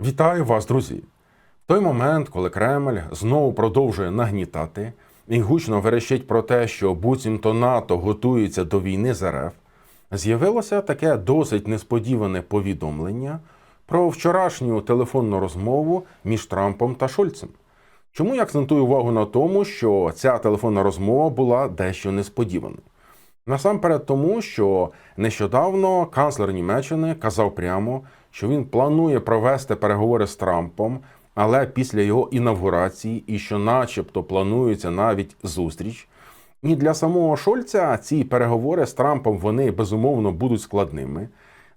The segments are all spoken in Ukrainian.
Вітаю вас, друзі! В той момент, коли Кремль знову продовжує нагнітати і гучно верещить про те, що буцімто НАТО готується до війни з РФ, з'явилося таке досить несподіване повідомлення про вчорашню телефонну розмову між Трампом та Шольцем. Чому я акцентую увагу на тому, що ця телефонна розмова була дещо несподіваною? Насамперед тому, що нещодавно канцлер Німеччини казав прямо, що він планує провести переговори з Трампом, але після його інавгурації, і що, начебто, планується навіть зустріч. І для самого Шольця ці переговори з Трампом вони безумовно будуть складними,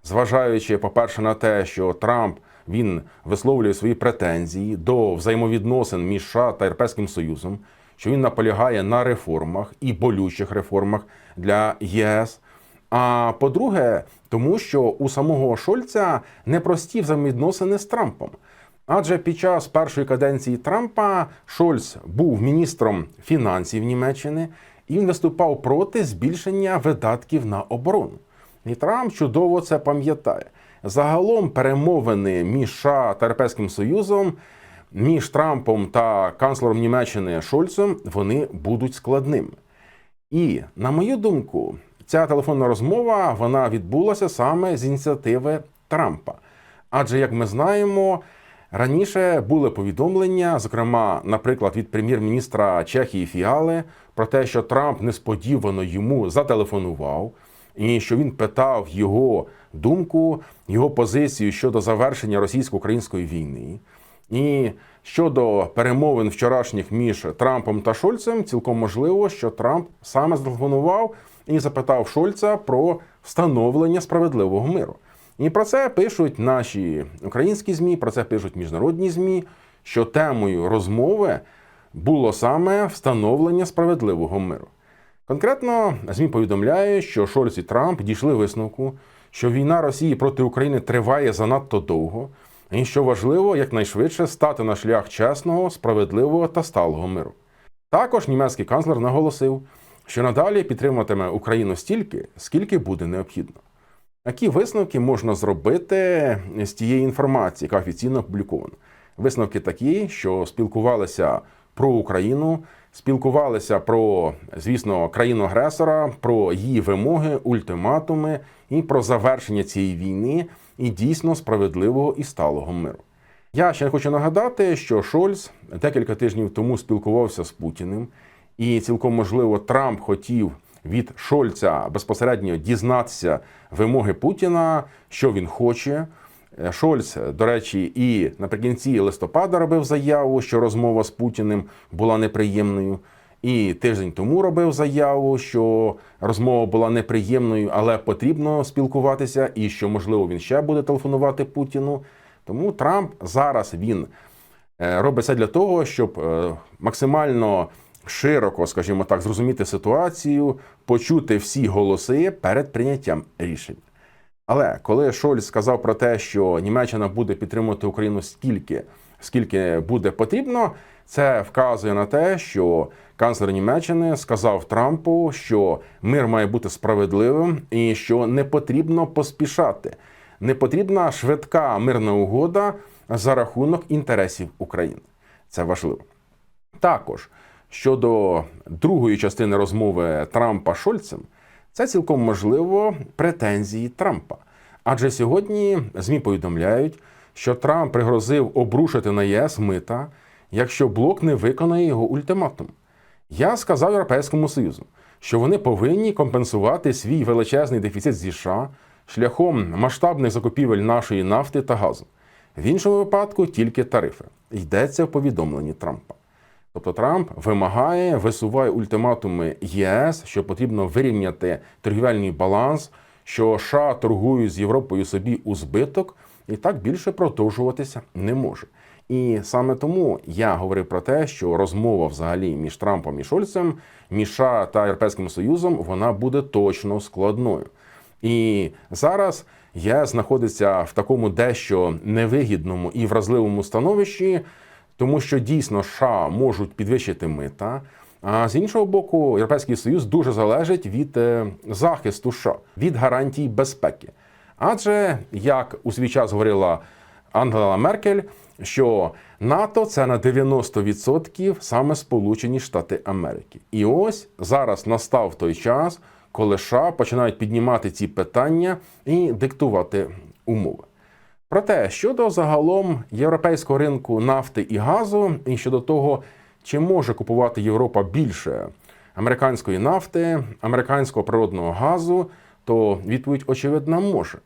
зважаючи, по-перше, на те, що Трамп він висловлює свої претензії до взаємовідносин між США та Європейським Союзом, що він наполягає на реформах і болючих реформах для ЄС. А по-друге, тому що у самого Шольця непрості взаємовідносини з Трампом. Адже під час першої каденції Трампа Шольц був міністром фінансів Німеччини і він виступав проти збільшення видатків на оборону. І Трамп чудово це пам'ятає. Загалом перемовини між США та Європейським Союзом, між Трампом та канцлером Німеччини Шольцем, вони будуть складними. І на мою думку, ця телефонна розмова вона відбулася саме з ініціативи Трампа. Адже, як ми знаємо, раніше були повідомлення, зокрема, наприклад, від прем'єр-міністра Чехії Фіали, про те, що Трамп несподівано йому зателефонував, і що він питав його думку, його позицію щодо завершення російсько-української війни. І щодо перемовин вчорашніх між Трампом та Шольцем, цілком можливо, що Трамп саме зателефонував і запитав Шольца про встановлення справедливого миру. І про це пишуть наші українські змі, про це пишуть міжнародні змі, що темою розмови було саме встановлення справедливого миру. Конкретно ЗМІ повідомляє, що Шольц і Трамп дійшли висновку, що війна Росії проти України триває занадто довго, і що важливо якнайшвидше стати на шлях чесного, справедливого та сталого миру. Також німецький канцлер наголосив, що надалі підтримуватиме Україну стільки, скільки буде необхідно. Які висновки можна зробити з тієї інформації, яка офіційно опублікована? Висновки такі, що спілкувалися про Україну, спілкувалися про, звісно, країну-агресора, про її вимоги, ультиматуми і про завершення цієї війни і дійсно справедливого і сталого миру. Я ще хочу нагадати, що Шольц декілька тижнів тому спілкувався з Путіним, і цілком можливо Трамп хотів від Шольца безпосередньо дізнатися вимоги Путіна, що він хоче. Шольц, до речі, і наприкінці листопада робив заяву, що розмова з Путіним була неприємною. І тиждень тому робив заяву, що розмова була неприємною, але потрібно спілкуватися, і що можливо він ще буде телефонувати Путіну. Тому Трамп зараз він е, робить це для того, щоб е, максимально широко, скажімо так, зрозуміти ситуацію, почути всі голоси перед прийняттям рішень. Але коли Шольц сказав про те, що Німеччина буде підтримувати Україну стільки, скільки буде потрібно, це вказує на те, що канцлер Німеччини сказав Трампу, що мир має бути справедливим і що не потрібно поспішати, не потрібна швидка мирна угода за рахунок інтересів України. Це важливо. Також щодо другої частини розмови Трампа Шольцем, це цілком можливо претензії Трампа. Адже сьогодні ЗМІ повідомляють, що Трамп пригрозив обрушити на ЄС мита, якщо блок не виконає його ультиматум. Я сказав Європейському Союзу, що вони повинні компенсувати свій величезний дефіцит зі США шляхом масштабних закупівель нашої нафти та газу. В іншому випадку тільки тарифи. Йдеться в повідомленні Трампа. Тобто Трамп вимагає, висуває ультиматуми ЄС, що потрібно вирівняти торгівельний баланс, що США торгують з Європою собі у збиток, і так більше продовжуватися не може. І саме тому я говорив про те, що розмова взагалі між Трампом і Шольцем, між США та Європейським Союзом, вона буде точно складною. І зараз ЄС знаходиться в такому дещо невигідному і вразливому становищі, тому що дійсно США можуть підвищити мита. А з іншого боку, Європейський Союз дуже залежить від е, захисту США, від гарантій безпеки. Адже як у свій час говорила Ангела Меркель, що НАТО це на 90% саме Сполучені Штати Америки. І ось зараз настав той час, коли США починають піднімати ці питання і диктувати умови. Проте щодо загалом європейського ринку нафти і газу, і щодо того, чи може купувати Європа більше американської нафти, американського природного газу, то відповідь очевидна може.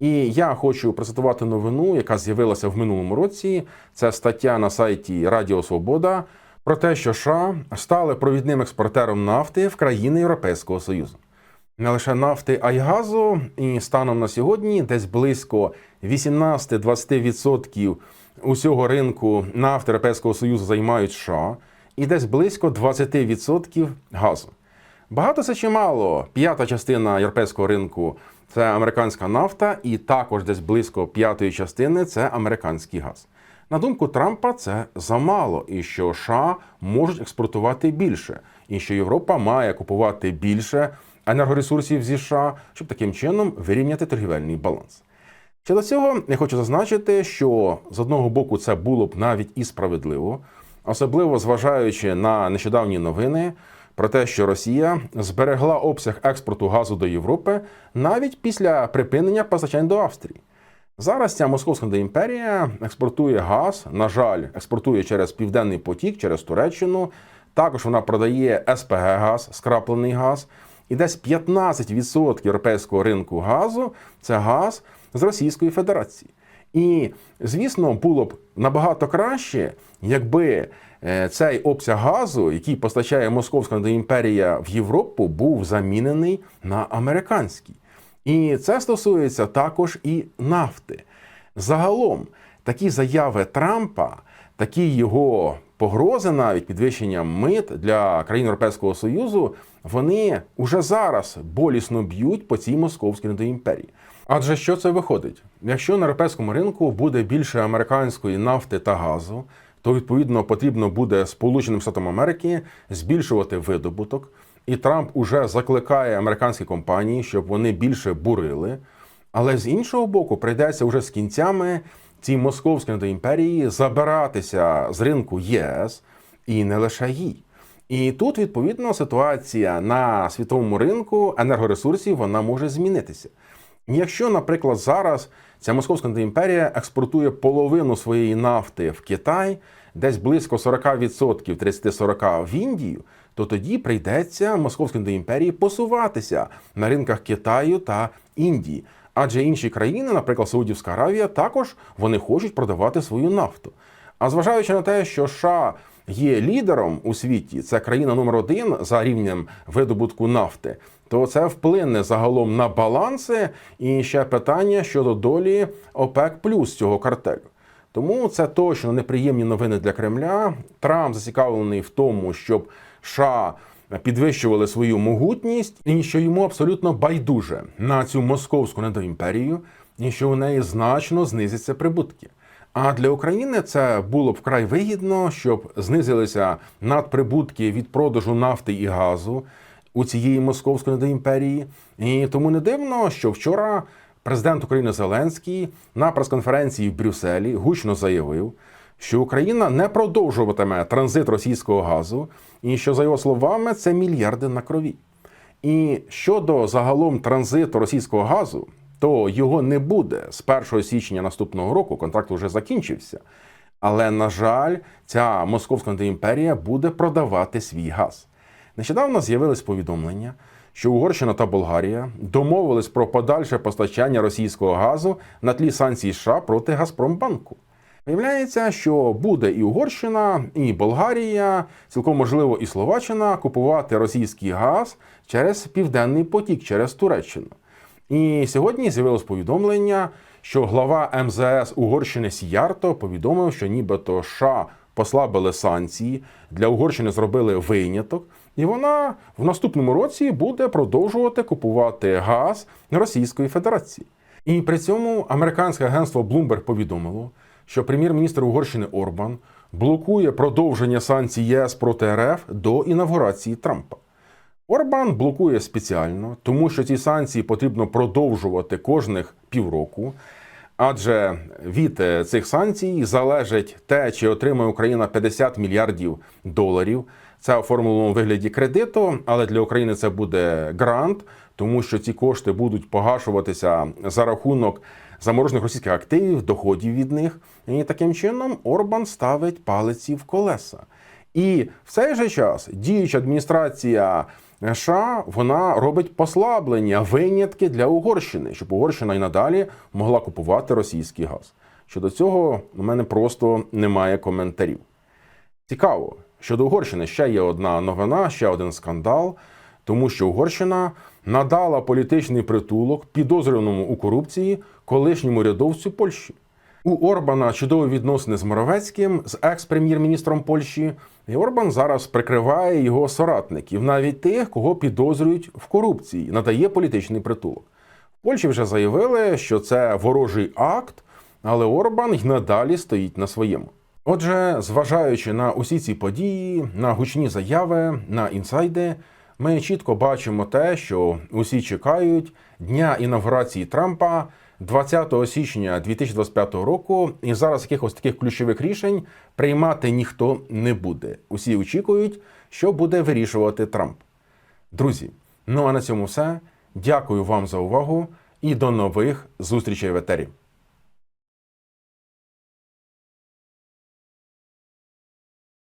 І я хочу процитувати новину, яка з'явилася в минулому році. Це стаття на сайті Радіо Свобода про те, що США стали провідним експортером нафти в країни Європейського Союзу. Не лише нафти, а й газу, і станом на сьогодні десь близько 18-20% усього ринку нафти Європейського Союзу займають США, і десь близько 20% газу. Багато це чи мало. П'ята частина європейського ринку це американська нафта, і також десь близько п'ятої частини це американський газ. На думку Трампа, це замало, і що США можуть експортувати більше, і що Європа має купувати більше енергоресурсів зі США, щоб таким чином вирівняти торгівельний баланс. Щодо цього я хочу зазначити, що з одного боку це було б навіть і справедливо, особливо зважаючи на нещодавні новини про те, що Росія зберегла обсяг експорту газу до Європи навіть після припинення постачань до Австрії. Зараз ця московська імперія експортує газ, на жаль, експортує через Південний потік, через Туреччину. Також вона продає СПГ газ, скраплений газ. І десь 15% європейського ринку газу це газ з Російської Федерації. І, звісно, було б набагато краще, якби е, цей обсяг газу, який постачає Московська імперія в Європу, був замінений на американський. І це стосується також і нафти. Загалом, такі заяви Трампа, такі його погрози, навіть підвищення мит для країн Європейського Союзу, вони уже зараз болісно б'ють по цій московській імперії. Адже що це виходить? Якщо на європейському ринку буде більше американської нафти та газу, то відповідно потрібно буде Сполученим Штатам Америки збільшувати видобуток. І Трамп уже закликає американські компанії, щоб вони більше бурили. Але з іншого боку, прийдеться вже з кінцями цій московській імперії забиратися з ринку ЄС і не лише їй. І тут відповідно ситуація на світовому ринку енергоресурсів вона може змінитися. Якщо, наприклад, зараз ця московська імперія експортує половину своєї нафти в Китай, десь близько 40%, 30-40% в Індію, то тоді прийдеться московській імперії посуватися на ринках Китаю та Індії. Адже інші країни, наприклад, Саудівська Аравія, також вони хочуть продавати свою нафту. А зважаючи на те, що США є лідером у світі, це країна номер один за рівнем видобутку нафти, то це вплине загалом на баланси і ще питання щодо долі ОПЕК плюс цього картелю. Тому це точно неприємні новини для Кремля. Трамп зацікавлений в тому, щоб США підвищували свою могутність, і що йому абсолютно байдуже на цю московську недоімперію, і що у неї значно знизяться прибутки. А для України це було б вкрай вигідно, щоб знизилися надприбутки від продажу нафти і газу у цієї московської недоімперії. І тому не дивно, що вчора президент України Зеленський на прес-конференції в Брюсселі гучно заявив, що Україна не продовжуватиме транзит російського газу, і що, за його словами, це мільярди на крові. І щодо загалом транзиту російського газу, то його не буде з 1 січня наступного року. Контракт вже закінчився. Але, на жаль, ця московська імперія буде продавати свій газ. Нещодавно з'явились повідомлення, що Угорщина та Болгарія домовились про подальше постачання російського газу на тлі санкцій США проти Газпромбанку. Виявляється, що буде і Угорщина, і Болгарія, цілком можливо, і Словаччина купувати російський газ через південний потік, через Туреччину. І сьогодні з'явилось повідомлення, що глава МЗС Угорщини Сіярто повідомив, що нібито США послабили санкції для Угорщини зробили виняток, і вона в наступному році буде продовжувати купувати газ Російської Федерації. І при цьому американське агентство Bloomberg повідомило, що прем'єр-міністр Угорщини Орбан блокує продовження санкцій ЄС проти РФ до інавгурації Трампа. Орбан блокує спеціально, тому що ці санкції потрібно продовжувати кожних півроку. Адже від е, цих санкцій залежить те, чи отримає Україна 50 мільярдів доларів. Це оформлено у вигляді кредиту, але для України це буде грант, тому що ці кошти будуть погашуватися за рахунок заморожених російських активів, доходів від них. І таким чином Орбан ставить палиці в колеса. І в цей же час діюча адміністрація США вона робить послаблення, винятки для Угорщини, щоб Угорщина і надалі могла купувати російський газ. Щодо цього у мене просто немає коментарів. Цікаво, щодо Угорщини ще є одна новина, ще один скандал, тому що Угорщина надала політичний притулок підозрюваному у корупції колишньому рядовцю Польщі. У Орбана чудові відносини з Моровецьким, з екс-прем'єр-міністром Польщі. І Орбан зараз прикриває його соратників, навіть тих, кого підозрюють в корупції, надає політичний притулок. В Польщі вже заявили, що це ворожий акт, але Орбан й надалі стоїть на своєму. Отже, зважаючи на усі ці події, на гучні заяви, на інсайди, ми чітко бачимо те, що усі чекають дня інавгурації Трампа 20 січня 2025 року, і зараз якихось таких ключових рішень приймати ніхто не буде. Усі очікують, що буде вирішувати Трамп. Друзі, ну а на цьому все. Дякую вам за увагу і до нових зустрічей в етері.